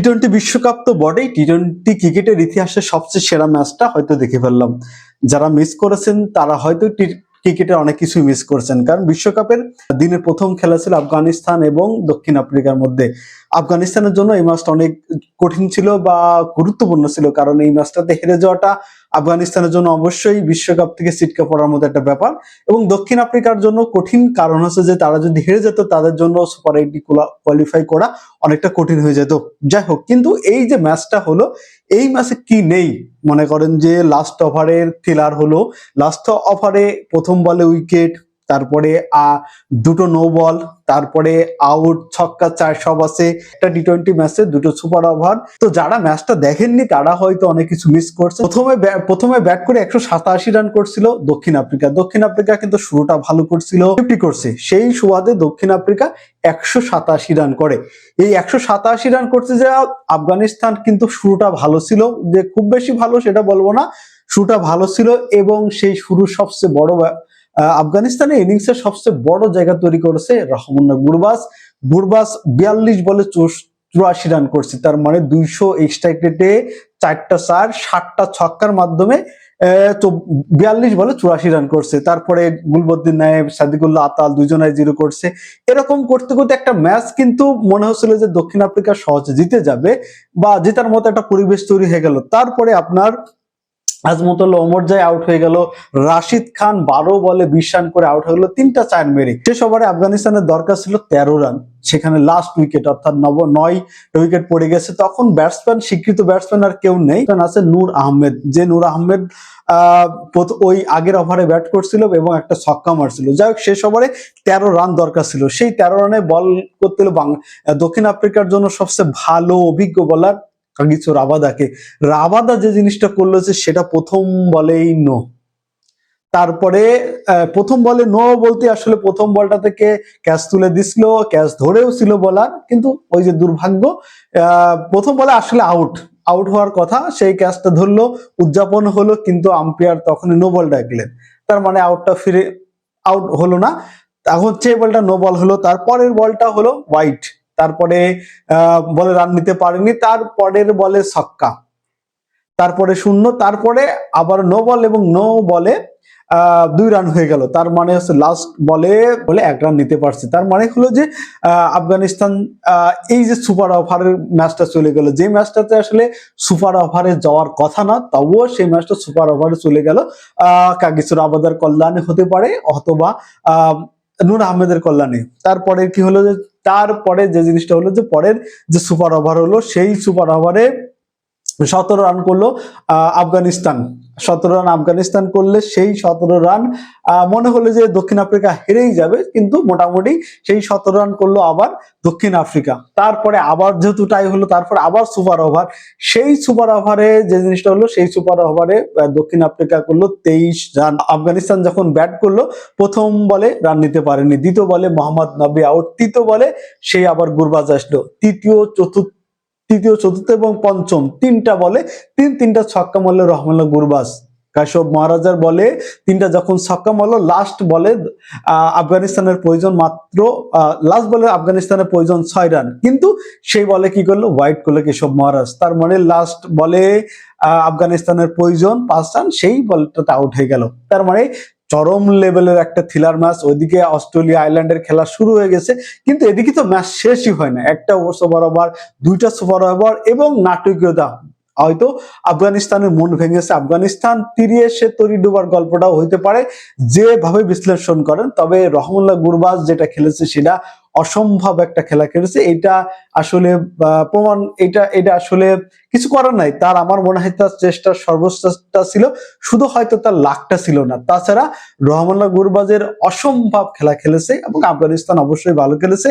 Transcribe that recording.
T twenty বিশ্বকাপ তো বটেই। টি টোয়েন্টি ক্রিকেটের ইতিহাসে সবচেয়ে সেরা ম্যাচটা হয়তো দেখে ফেললাম। যারা মিস করেছেন, তারা হয়তো ক্রিকেটে ক্রিকেটের অনেক কিছুই মিস করেছেন। কারণ বিশ্বকাপের দিনের প্রথম খেলা ছিল আফগানিস্তান এবং দক্ষিণ আফ্রিকার মধ্যে। আফগানিস্তানের জন্য এই ম্যাচটা অনেক কঠিন ছিল বা গুরুত্বপূর্ণ ছিল। কারণ এই ম্যাচটাতে হেরে যাওয়াটা আফগানিস্তানের জন্য অবশ্যই বিশ্বকাপ থেকে সিটকা পড়ার মতো একটা ব্যাপার। এবং দক্ষিণ আফ্রিকার জন্য কঠিন কারণ হচ্ছে যে, তারা যদি হেরে যেত, তাদের জন্য সুপার এইটটি কোয়ালিফাই করা অনেকটা কঠিন হয়ে যেত। যাই হোক, কিন্তু এই যে ম্যাচটা হলো, এই ম্যাচে কি নেই? মনে করেন যে লাস্ট ওভারের থ্রিলার হলো। লাস্ট ওভারে প্রথম বলে উইকেট তারপরে আহ, দুটো নো বল তারপরে আউট ছক্কা চার সব আছে। একটা টি টোয়েন্টি ম্যাচে দুটো সুপার ওভার তো যারা ম্যাচটা দেখেননি তারা হয়তো অনেক কিছু মিস করছে। প্রথমে প্রথমে ব্যাট করে একশো সাতাশি রান করছিল দক্ষিণ আফ্রিকা। দক্ষিণ আফ্রিকা কিন্তু শুরুটা ভালো করছিল। ফিফটি করছে। সেই সুবাদে দক্ষিণ আফ্রিকা একশো সাতাশি রান করে। এই একশো সাতাশি রান করছে যে আফগানিস্তান কিন্তু শুরুটা ভালো ছিল। যে খুব বেশি ভালো সেটা বলব না। শুরুটা ভালো ছিল এবং সেই শুরু সবচেয়ে বড় আফগানিস্তানের ইনিংসের সবচেয়ে বড় জায়গা তৈরি করেছে রহমুল্লাহ গুরবাস। গুরবাস বিয়াল্লিশ বলে চুরাশি রান করছে। তার মানে দুইশো এক্সট্রা রেটে চারটা চার ষাটটা ছক্কার মাধ্যমে বিয়াল্লিশ বলে চুরাশি রান করছে। তারপরে গুলবদ্দিন নায়েব, সাদিকুল্লাহ আতাল দুজনায় জিরো করছে। এরকম করতে করতে একটা ম্যাচ কিন্তু মনে হচ্ছিল যে দক্ষিণ আফ্রিকা সহজে জিতে যাবে বা জেতার মতো একটা পরিবেশ তৈরি হয়ে গেল। তারপরে আপনার আজমতুল্লাহ ওমর জায় আউট হয়ে গেল। রাশিদ খান বারো বলে বিশ রান করে আউট হয়ে গেল। তিনটা চার মেরে। শেষ ওভারে আফগানিস্তানের দরকার ছিল তেরো রান। সেখানে লাস্ট উইকেট অর্থাৎ নব নয় উইকেট পড়ে গেছে। তখন ব্যাটসম্যান স্বীকৃত ব্যাটসম্যান আর কেউ নেই। তখন আছে নূর আহমেদ। যে নূর আহমেদ আহ, ওই আগের ওভারে ব্যাট করছিল এবং একটা ছক্কা মারছিল। যাই হোক শেষ ওভারে তেরো রান দরকার ছিল। সেই তেরো রানে বল করতে দক্ষিণ আফ্রিকার জন্য সবচেয়ে ভালো অভিজ্ঞ বলার কাগিচো রাবাদাকে রাবাদা যে জিনিসটা করল সেটা প্রথম বলেই নো তারপরে প্রথম বলে নো বলতে আসলে প্রথম বলটা থেকে ক্যাচ তুলে দিছিল, ক্যাচ ধরেও ছিল বলার, কিন্তু ওই যে দুর্ভাগ্য প্রথম বলে আসলে আউট আউট হওয়ার কথা, সেই ক্যাচটা ধরলো, উদযাপন হলো, কিন্তু আম্পায়ার তখনই নো বল ডাকলেন। তার মানে আউটটা ফিরে আউট হলো না। তখন যে বলটা নো বল হলো, তারপরের বলটা হলো হোয়াইট তারপরে বলে রান নিতে পারেনি তারপরের বলে ছক্কা। তারপরে শূন্য, তারপরে আবার নো বল এবং নো বলে দুই রান হয়ে গেল। তার মানে হচ্ছে লাস্ট বলে বলে এক রান নিতে পারছে। তার মানে হলো যে আফগানিস্তান এই যে সুপার ওভারের ম্যাচটা চলে গেল, যে ম্যাচটাতে আসলে সুপার ওভারে যাওয়ার কথা না, তবুও সেই ম্যাচটা সুপার ওভারে চলে গেল। কাগিসুর আবাদার কল্যাণে হতে পারে, অথবা নূর আহমেদের কল্যাণে। তারপরে কি হলো যে তারপরে যে জিনিসটা হলো যে পরের যে সুপার ওভার হলো, সেই সুপার ওভারে সতেরো রান করল আফগানিস্তান। সতেরো রান আফগানিস্তান করলে সেই সতেরো রান মনে হলো যে দক্ষিণ আফ্রিকা হেরেই যাবে, কিন্তু মোটামুটি সেই সতেরো রান করল আবার দক্ষিণ আফ্রিকা। তারপরে আবার যেহেতু টাই হলো, তারপর আবার সুপার ওভার সেই সুপার ওভারে যে জিনিসটা হলো, সেই সুপার ওভারে দক্ষিণ আফ্রিকা করল তেইশ রান। আফগানিস্তান যখন ব্যাট করল, প্রথম বলে রান নিতে পারেনি। দ্বিতীয় বলে মোহাম্মদ নবী আউট তৃতীয় বলে সেই আবার গুরবাজ আসলো। তৃতীয়, চতুর্থ তৃতীয়, চতুর্থ এবং পঞ্চম। তিনটা বলে, তিন, তিনটা ছক্কা মারলো রহমানুল্লাহ গুরবাস কাশব মহারাজার বলে, তিনটা যখন ছক্কা মারলো লাস্ট বলে আফগানিস্তানের প্রয়োজন মাত্র লাস্ট বলে আফগানিস্তানের প্রয়োজন ছয় রান। কিন্তু সেই বলে কি করল? হোয়াইট করল কেশব মহারাজ। তার মানে লাস্ট বলে আফগানিস্তানের প্রয়োজন পাঁচ রান, সেই বলটাতে আউট হয়ে গেল। তার মানে চরম লেভেলের একটা থ্রিলার ম্যাচ ওইদিকে অস্ট্রেলিয়া আইল্যান্ডের খেলা শুরু হয়ে গেছে, কিন্তু এদিকে তো ম্যাচ শেষই হয় না। একটা ওভার দুইটা সুপার ওভার এবং নাটকীয়তা হয়তো আফগানিস্তানের মন ভেঙেছে। আফগানিস্তান তীরে সে তরি ডুবার গল্পটাও হইতে পারে। যেভাবে বিশ্লেষণ করেন, তবে রহমুল্লাহ গুরবাজ যেটা খেলেছে সেটা অসম্ভব একটা খেলা খেলেছে। এটা আসলে প্রমাণ এটা এটা আসলে কিছু করার নাই। তার আমার মনে হয় তার চেষ্টার সর্বশ্রেষ্ঠটা ছিল। শুধু হয়তো তার লাকটা ছিল না। তাছাড়া রহমুল্লাহ গুরবাজের অসম্ভব খেলা খেলেছে এবং আফগানিস্তান অবশ্যই ভালো খেলেছে।